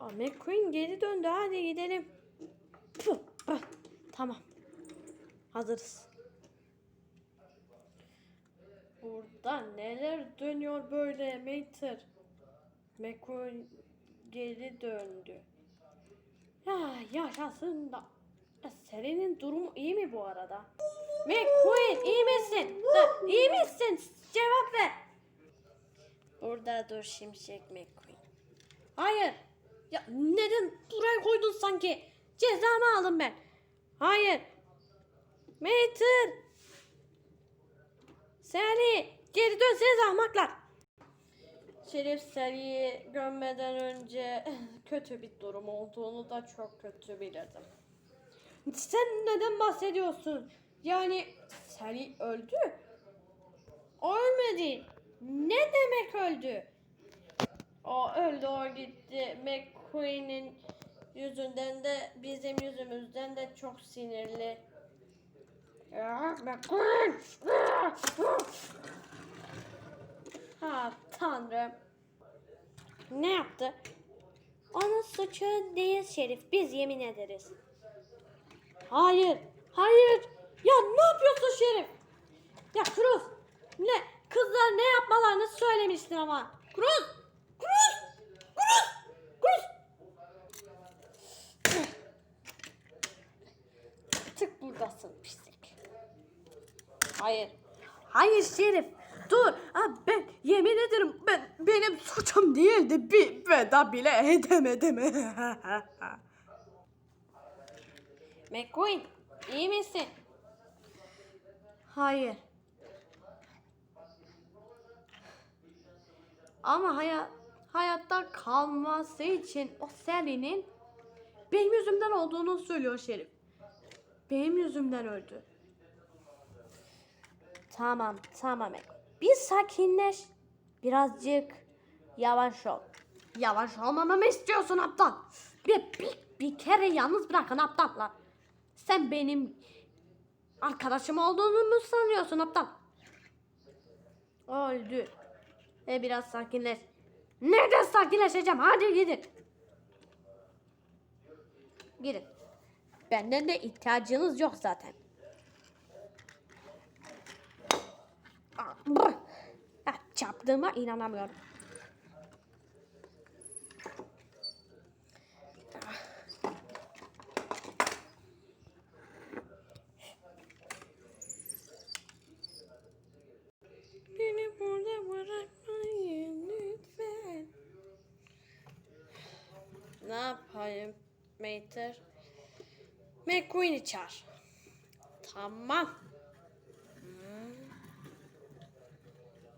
Aa, McQueen geri döndü. Hadi gidelim. Puh, ah, Tamam. Hazırız. Burada neler dönüyor böyle Mater? McQueen geri döndü. Ya yaşasın da. Ya, Selin'in durumu iyi mi bu arada? McQueen iyi misin? Ha, iyi misin? Cevap ver. Burada dur Şimşek McQueen. Hayır. Ya neden buraya koydun sanki? Cezamı aldım ben. Hayır. Mater. Sally geri dönseniz ahmaklar. Şerif Sally'i gömmeden önce kötü bir durum olduğunu da çok kötü bilirdim. Sen neden bahsediyorsun? Yani Sally öldü. Ölmedi. Ne demek öldü? O öldü o gitti. McQueen'in yüzünden de bizim yüzümüzden de çok sinirli. McQueen! Ha tanrım. Ne yaptı? Onun suçu değil Şerif. Biz yemin ederiz. Hayır. Hayır. Ya ne yapıyorsun Şerif? Ya Cruz. Ne? Kızlar ne yapmalarını söylemiştin ama. Cruz. Cruz. Cruz. Tık buradasın pislik. Hayır. Hayır Şerif. Dur. Ha, ben yemin ederim ben benim suçum değildi. Bir veda bile edemedim. McQueen iyi misin? Hayır. Ama hayat, hayatta kalması için o Sally'nin benim yüzümden olduğunu söylüyor Şerif. Benim yüzümden öldü. Tamam, tamam. Bir sakinleş. Birazcık yavaş ol. Yavaş olmamamı istiyorsun aptal. Bir, bir, bir kere yalnız bırakın aptallar. Sen benim arkadaşım olduğunu mu sanıyorsun aptal? Öldü. E biraz sakinleş. Nereden sakinleşeceğim? Hadi gidin. Gidin. Benden de ihtiyacınız yok zaten. Ah. Ah, çarptığıma inanamıyorum. Beni burada bırakmayın lütfen. Ne yapayım Mater? McQueen'i çağır. Tamam. Hmm.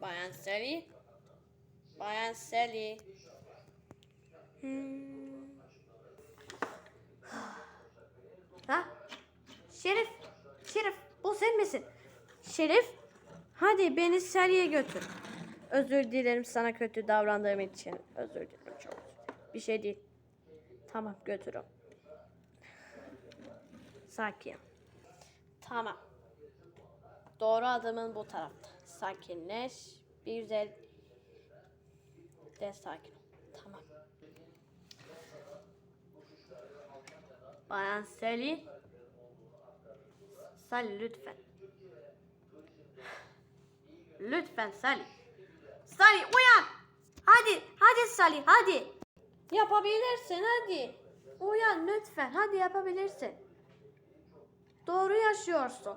Bayan Sally. Bayan Sally. Hmm. Ha? Şerif. Şerif. Bu sen misin? Şerif. Hadi beni Sally'e götür. Özür dilerim sana kötü davrandığım için. Özür dilerim çok. Bir şey değil. Tamam götürüm. Sakin. Tamam. Doğru adımın bu tarafta. Sakinleş. Bir güzel de sakin ol. Tamam. Bayan Sally. Sally lütfen. Lütfen Sally. Sally uyan. Hadi, hadi Sally, hadi. Yapabilirsin hadi. Uyan lütfen, hadi yapabilirsin. Doğru yaşıyorsun.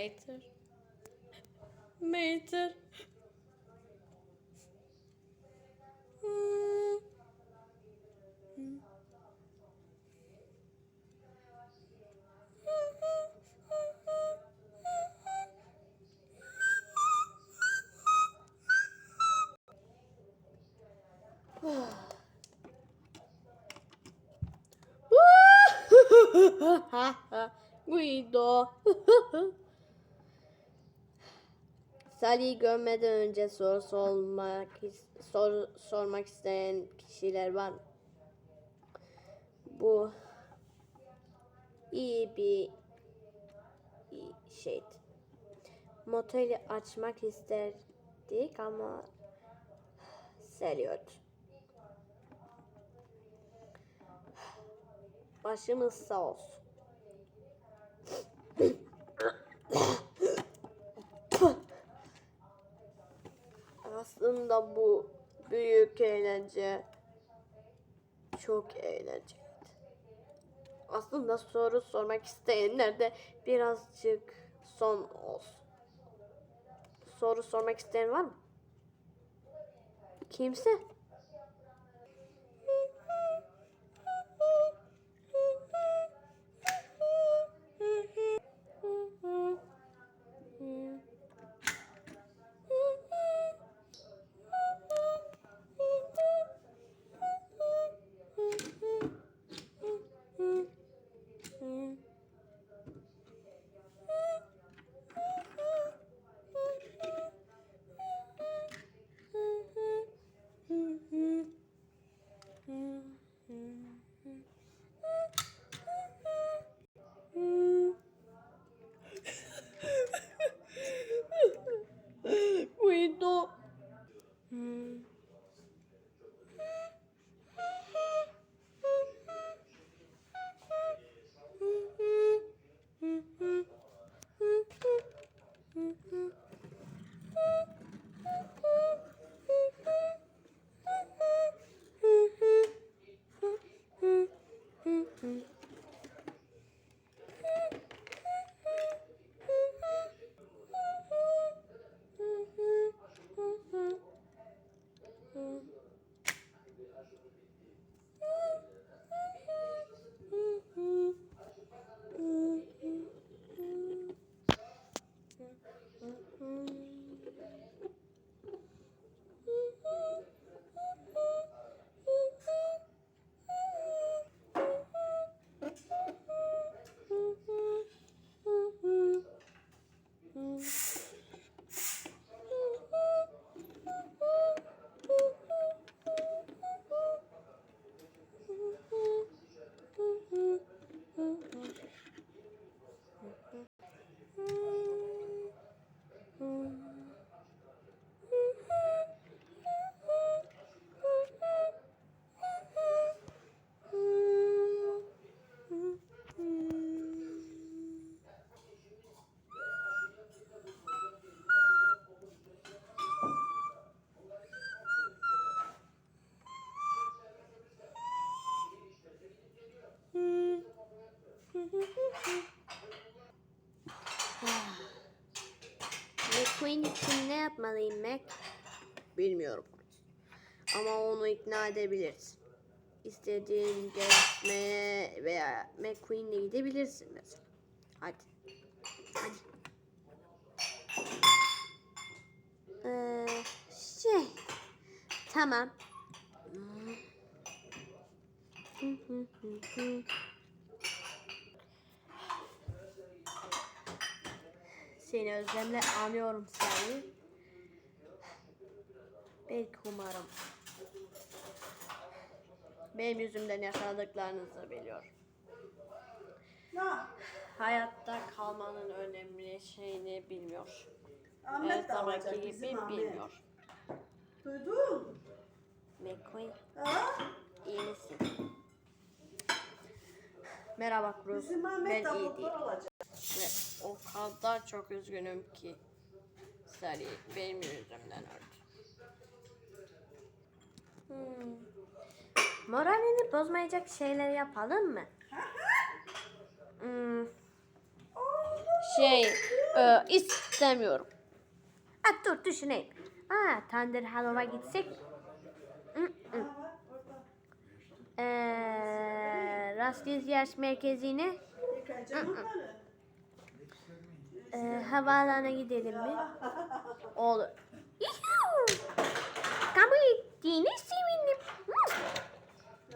Mater. Mater. Guido. Sally'i görmeden önce soru sormak, sor, sormak isteyen kişiler var? Bu iyi bir şeydi. Moteli açmak isterdik ama seriyordu. Başımız sağ olsun. Aslında bu büyük eğlence çok eğlenceliydi. Aslında soru sormak isteyenler de birazcık son olsun. Soru sormak isteyen var mı? Kimse? Guido. McQueen için ne yapmalıyım Mac? Bilmiyorum. Ama onu ikna edebilirsin. İstediğin gezmeye veya McQueen'le gidebilirsin mesela. Hadi. Hadi. Ee, şey. Tamam. Seni özlemle anıyorum seni. Belki umarım. Benim yüzümden yaşadıklarınızı biliyorum. Ya Hayatta kalmanın önemli şeyini bilmiyor. Her Ahmet de zamanki gibi bizim Ahmet. bilmiyor. Duydun? McQueen Ha? iyi misin? Merhaba Cruz. Bizim Ben Ahmet iyi tavuklar değilim. Ve o kadar çok üzgünüm ki. Sally benim yüzümden öldü. Hmm. Moralini bozmayacak şeyler yapalım mı? Hmm. Şey, e, istemiyorum. Ha, dur düşüneyim. Ha, Thunder Hollow'a gitsek. Hmm, hmm. Bak orada. Ee, Rastis Yaş Merkezi'ne Yıkayacağım onları. e, havaalanına gidelim mi? Olur. Kabul. Hmm.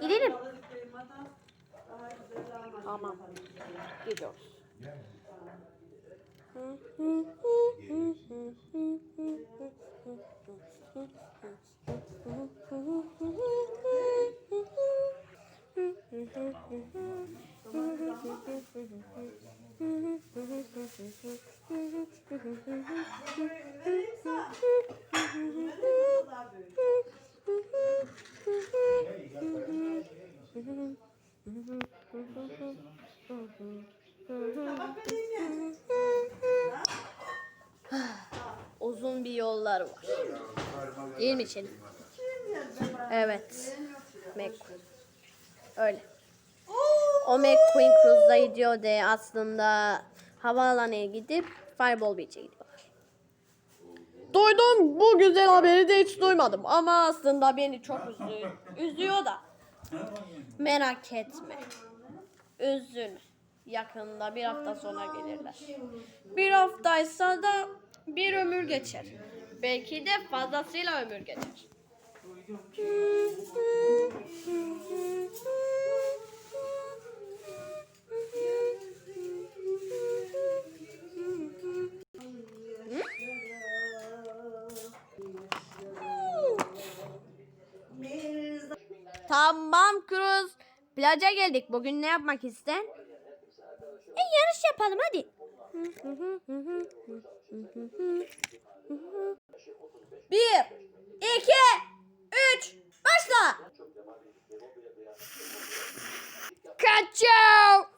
Gidelim. Tamam. Gidiyoruz. Uzun bir yollar var. Değil mi bana? Evet. Mac. Öyle. O McQueen Cruise'da gidiyor de aslında havaalanına gidip Fireball Beach'e gidiyorlar. Duydum bu güzel haberi de hiç duymadım ama aslında beni çok üzüyor, üzüyor da. Merak etme. Üzülme. Yakında bir hafta sonra gelirler. Bir haftaysa da bir ömür geçer. Belki de fazlasıyla ömür geçer. Tamam Cruz. Plaja geldik. Bugün ne yapmak isten? E yarış yapalım hadi. Bir, iki, üç, başla. Kaçao.